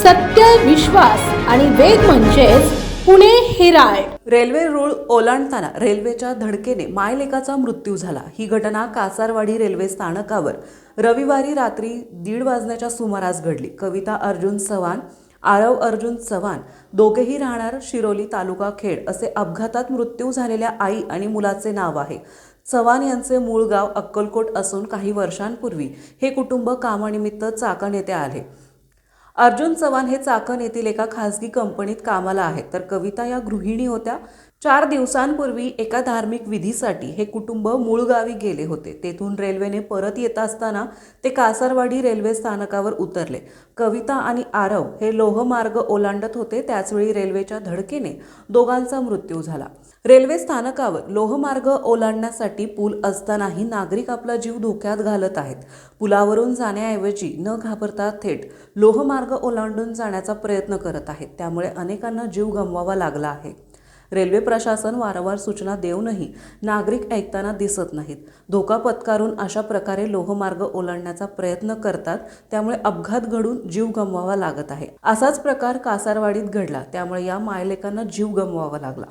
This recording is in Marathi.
सत्य विश्वास आणि वेग म्हणजेच पुणे हेराल्ड रेल्वे रूळ ओलांडताना रेल्वेच्या धडकेने मायलेकाचा मृत्यू झाला. ही घटना कासारवाडी रेल्वे स्थानकावर रविवारी रात्री दीड वाजण्याच्या सुमारास घडली. कविता अर्जुन चव्हाण आरव अर्जुन चव्हाण दोघेही राहणार शिरोली तालुका खेड असे अपघातात मृत्यू झालेल्या आई आणि मुलाचे नाव आहे. चव्हाण यांचे मूळ गाव अक्कलकोट असून काही वर्षांपूर्वी हे कुटुंब कामानिमित्त चाकण येथे आले. अर्जुन चव्हाण हे चाकण येथील एका खासगी कंपनीत कामाला आहेत. तर कविता या गृहिणी होत्या. चार दिवसांपूर्वी एका धार्मिक विधीसाठी हे कुटुंब मूळगावी गेले होते. तेथून रेल्वेने परत येत असताना ते कासारवाडी रेल्वे स्थानकावर उतरले. कविता आणि आरव हे लोहमार्ग ओलांडत होते. त्याचवेळी रेल्वेच्या धडकेने दोघांचा मृत्यू झाला. रेल्वे स्थानकावर लोहमार्ग ओलांडण्यासाठी पूल असतानाही नागरिक आपला जीव धोक्यात घालत आहेत. पुलावरून जाण्याऐवजी न घाबरता थेट लोहमार्ग ओलांडून जाण्याचा प्रयत्न करत आहेत. त्यामुळे अनेकांना जीव गमवावा लागला आहे. रेल्वे प्रशासन वारंवार सूचना देऊनही नागरिक ऐकताना दिसत नाहीत. धोका पत्कारून अशा प्रकारे लोहमार्ग ओलांडण्याचा प्रयत्न करतात त्यामुळे अपघात घडून जीव गमवावा लागत आहे. असाच प्रकार कासारवाडीत घडला त्यामुळे या मायलेकांना जीव गमवावा लागला.